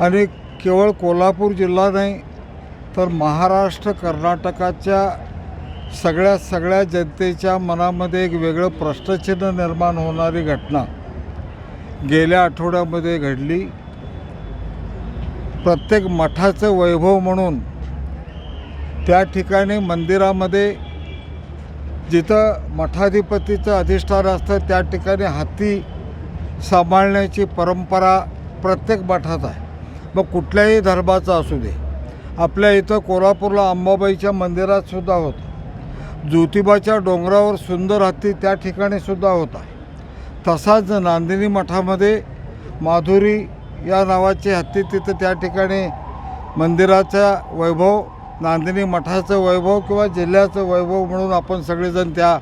आणि केवळ कोल्हापूर जिल्हा नाही तर महाराष्ट्र कर्नाटकाच्या सगळ्या सगळ्या जनतेच्या मनामध्ये एक वेगळं प्रश्नचिन्ह निर्माण होणारी घटना गेल्या आठवड्यामध्ये घडली. प्रत्येक मठाचं वैभव म्हणून त्या ठिकाणी मंदिरामध्ये जिथं मठाधिपतीचं अधिष्ठान असतं त्या ठिकाणी हत्ती सांभाळण्याची परंपरा प्रत्येक मठात आहे. मग कुठल्याही धर्माचा असू दे. आपल्या इथं कोल्हापूरला अंबाबाईच्या मंदिरात सुद्धा होतं. ज्योतिबाच्या डोंगरावर सुंदर हत्ती त्या ठिकाणी सुद्धा होता. तसाच नांदिनी मठामध्ये माधुरी या नावाची हत्ती तिथं त्या ठिकाणी मंदिराचा वैभव नांदिनी मठाचं वैभव किंवा जिल्ह्याचं वैभव म्हणून आपण सगळेजण त्या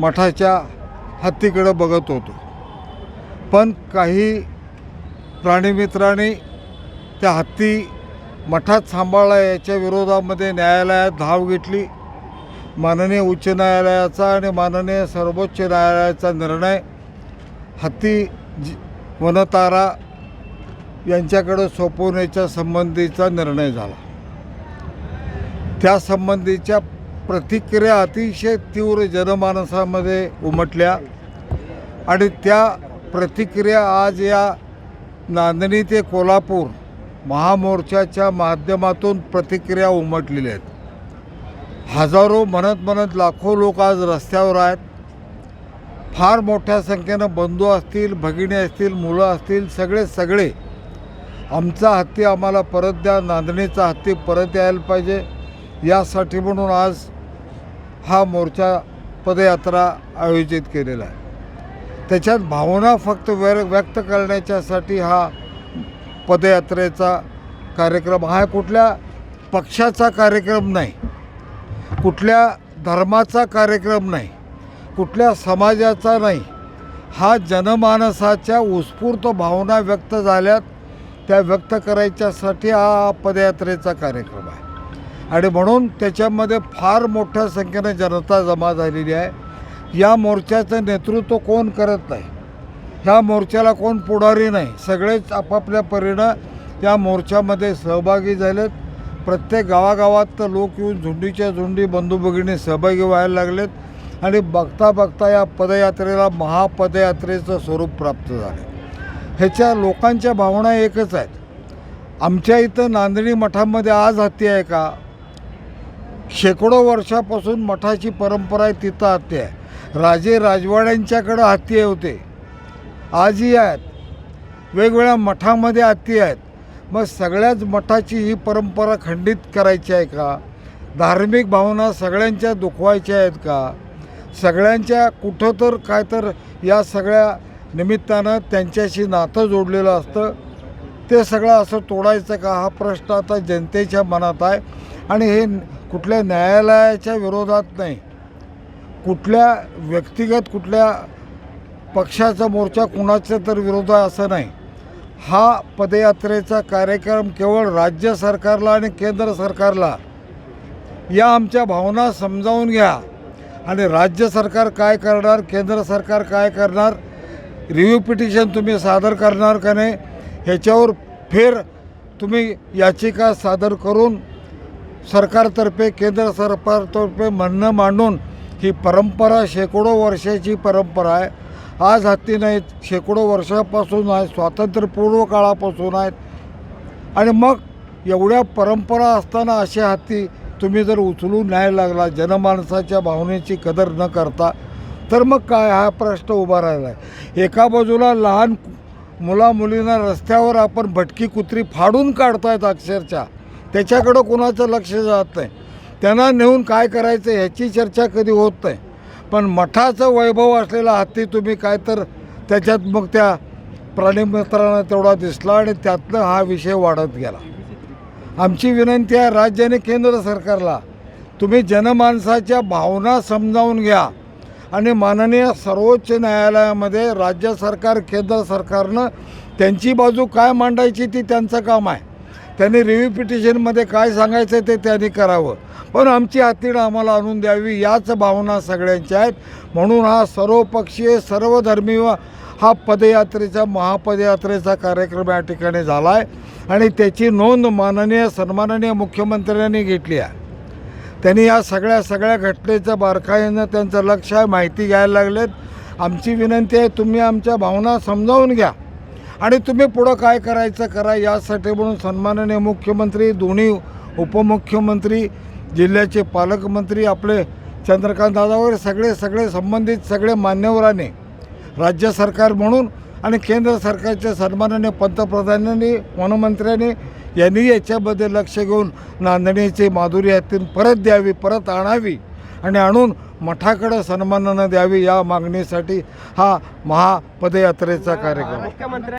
मठाच्या हत्तीकडं बघत होतो. पण काही प्राणीमित्रांनी त्या हत्ती मठात सांभाळला याच्या विरोधामध्ये न्यायालयात धाव घेतली. माननीय उच्च न्यायालयाचा आणि माननीय सर्वोच्च न्यायालयाचा निर्णय हत्ती जी वनतारा यांच्याकडं सोपवण्याच्या संबंधीचा निर्णय झाला. त्यासंबंधीच्या प्रतिक्रिया अतिशय तीव्र जनमानसामध्ये उमटल्या आणि त्या प्रतिक्रिया आज या नांदणी ते कोल्हापूर महामोर्चाच्या माध्यमातून प्रतिक्रिया उमटलेल्या आहेत. हजारो म्हणत म्हणत लाखो लोक आज रस्त्यावर आहेत. फार मोठ्या संख्येनं बंधू असतील भगिनी असतील मुलं असतील सगळे सगळे. आमचा हत्ती आम्हाला परत द्या नांदणीचा हत्ती परत यायला पाहिजे. यासाठी म्हणून आज हा मोर्चा पदयात्रा आयोजित केलेला आहे. त्याच्यात भावना फक्त व्य व्यक्त करण्याच्यासाठी हा पदयात्रेचा कार्यक्रम हा कुठल्या पक्षाचा कार्यक्रम नाही. कुठल्या धर्माचा कार्यक्रम नाही. कुठल्या समाजाचा नाही. हा जनमानसाच्या उत्स्फूर्त भावना व्यक्त झाल्यात त्या व्यक्त करायच्यासाठी हा पदयात्रेचा कार्यक्रम आहे. आणि म्हणून त्याच्यामध्ये फार मोठ्या संख्येनं जनता जमा झालेली आहे. या मोर्चाचं नेतृत्व कोण करत नाही? ह्या मोर्चाला कोण पुढारी नाही. सगळेच आपापल्या परीनं या मोर्चामध्ये सहभागी झालेत. प्रत्येक गावागावात तर लोक येऊन झुंडीच्या झुंडी बंधू भगिनी सहभागी व्हायला लागलेत आणि बघता बघता या पदयात्रेला महापदयात्रेचं स्वरूप प्राप्त झालं ह्याच्या लोकांच्या भावना एकच आहेत. आमच्या इथं नांदणी मठामध्ये आज हत्ती आहे का? शेकडो वर्षापासून मठाची परंपरा आहे तिथं हत्ती आहे. राजे राजवाड्यांच्याकडं हत्ती होते. आजही आहेत. वेगवेगळ्या मठामध्ये आती आहेत. मग सगळ्याच मठाची ही परंपरा खंडित करायची आहे का? धार्मिक भावना सगळ्यांच्या दुखवायच्या आहेत का? सगळ्यांच्या कुठं तर काय तर या सगळ्या निमित्तानं त्यांच्याशी नातं जोडलेलं असतं. ते सगळं असं तोडायचं का? हा प्रश्न आता जनतेच्या मनात आहे. आणि हे कुठल्या न्यायालयाच्या विरोधात नाही. कुठल्या व्यक्तिगत कुठल्या पक्षाचा मोर्चा कुणाच्या तर विरोध आहे असं नाही. हा पदयात्रेचा कार्यक्रम केवळ राज्य सरकारला आणि केंद्र सरकारला. या आमच्या भावना समजावून घ्या. आणि राज्य सरकार काय करणार केंद्र सरकार काय करणार रिव्ह्यू पिटिशन तुम्ही सादर करणार का नाही ह्याच्यावर फेर तुम्ही याचिका सादर करून सरकारतर्फे केंद्र सरकारतर्फे म्हणणं मांडून ही परंपरा शेकडो वर्षाची परंपरा आहे. आज हत्ती नाहीत शेकडो वर्षापासून आहेत स्वातंत्र्यपूर्व काळापासून आहेत. आणि मग एवढ्या परंपरा असताना असे हत्ती तुम्ही जर उचलून न्याय लागला जनमानसाच्या भावनेची कदर न करता तर मग काय? हा प्रश्न उभा राहिला आहे एका बाजूला लहान मुला मुलींना रस्त्यावर आपण भटकी कुत्री फाडून काढतायत अक्षरशः. त्याच्याकडं कोणाचं लक्ष जात नाही. त्यांना नेऊन काय करायचं ह्याची चर्चा कधी होत नाही. पण मठाचं वैभव असलेला हत्ती तुम्ही काय तर त्याच्यात मग त्या प्राणीमित्रांना तेवढा दिसला आणि त्यातनं हा विषय वाढत गेला. आमची विनंती आहे राज्य आणि केंद्र सरकारला तुम्ही जनमानसाच्या भावना समजावून घ्या आणि माननीय सर्वोच्च न्यायालयामध्ये राज्य सरकार केंद्र सरकारनं त्यांची बाजू काय मांडायची ती त्यांचं काम आहे. त्यांनी रिव्ह्यू पिटिशनमध्ये काय सांगायचं ते त्यांनी करावं. पण आमची हातीनं आम्हाला आणून द्यावी याच भावना सगळ्यांच्या आहेत. म्हणून हा सर्वपक्षीय सर्वधर्मीय हा पदयात्रेचा महापदयात्रेचा कार्यक्रम या ठिकाणी झाला आहे आणि त्याची नोंद माननीय सन्माननीय मुख्यमंत्र्यांनी घेतली आहे. त्यांनी या सगळ्या सगळ्या घटनेचं बारकाईनं त्यांचं लक्ष आहे माहिती घ्यायला लागलेत. आमची विनंती आहे तुम्ही आमच्या भावना समजावून घ्या. आणि तुम्ही पुढं काय करायचं करा यासाठी म्हणून सन्माननीय मुख्यमंत्री दोन्ही उपमुख्यमंत्री जिल्ह्याचे पालकमंत्री आपले चंद्रकांत दादा वगैरे सगळे सगळे संबंधित सगळे मान्यवराने राज्य सरकार म्हणून आणि केंद्र सरकारच्या सन्माननीय पंतप्रधानांनी वनमंत्र्यांनी यांनी याच्यामध्ये लक्ष घेऊन नांदणीची माधुरी यातून परत द्यावी परत आणावी आणि आणून मठाकडं सन्मानानं द्यावी या मागणीसाठी हा महापदयात्रेचा कार्यक्रम.